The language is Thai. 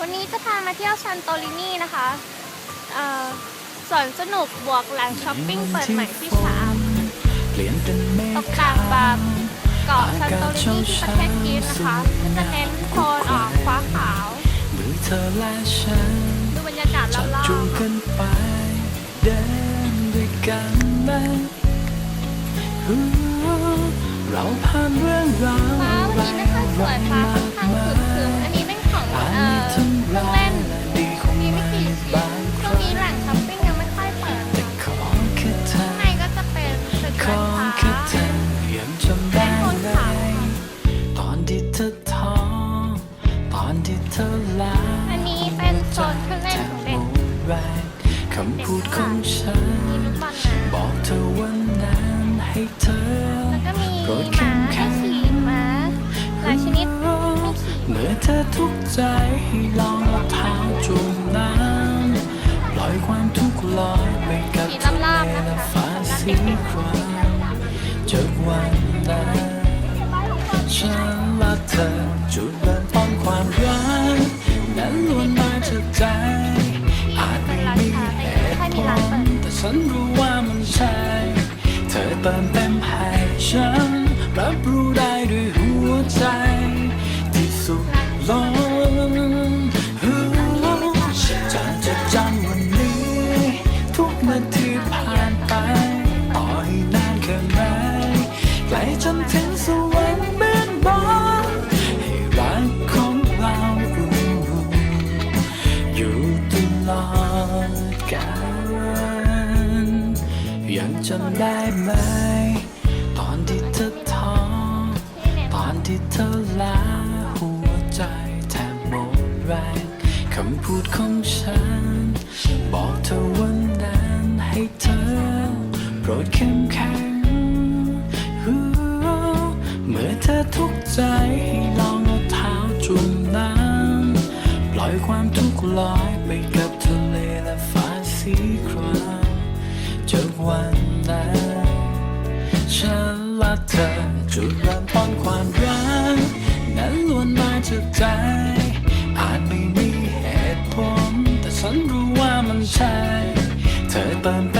วันนี้จะพามาเที่ยวชันโตลินีนะคะสวนสนุกบวกแหล่งช้อปปิ้งเปิดใหม่ที่ชามตกกลางบางเกาะชันโตลินีที่ประเทศกรีซนะคะจะเน้นโทนออกฟ้าขาวดูบรรยากาศรอบๆเดินวันมาเราผ่านเรื่องราวมากมาย อนที่เธอลาอันนี้เป็นโซนเครื่องเล่นของเด็กแรงคำพูดของฉัน บอกเธอวันนั้นให้เธอแล้วก็มีหมามให้ขี่ม้าหลายชนิดเมื่อเธอทุกข์ใจให้ลองเอาเท้าจุ่มน้ำปล่อยความทุกข์ลอยไปกับทะเลและฟ้าสีครามจากวันนั้นฉันและเธอจุดเริ่ ความรักนั้นล้วนมาจากใจ อาจไม่มีเหตุผลแต่ฉันรู้ว่ามันใช่ เธอเติมเต็มให้ฉัน รับรู้ได้ด้วยหัวใจ ที่สุดลงจะจดจำวันนี้ ทุกนาทีผ่านไป ต่อให้นานแค่ไหนไกลจนถึง จำได้ไหม ตอนที่เธอท้องตอนที่เธอลาหัวใจแทบหมดแรงคำพูดของฉัน บอกเธอวันนั้นให้เธอ โปรดเข้มแข็งเมื่อเธอทุกข์ใจให้ลองเอาเท้าจุ่มน้ำปล่อยความทุกข์ลอยไปกับทะเลและฟ้าสีครามักเธอ จุดเริ่มต้นความรัก นั้นล้วนมาจากใจ อาจไม่มีเหตุผล แต่ฉันรู้ว่ามันใช่ เธอเติมเต็ม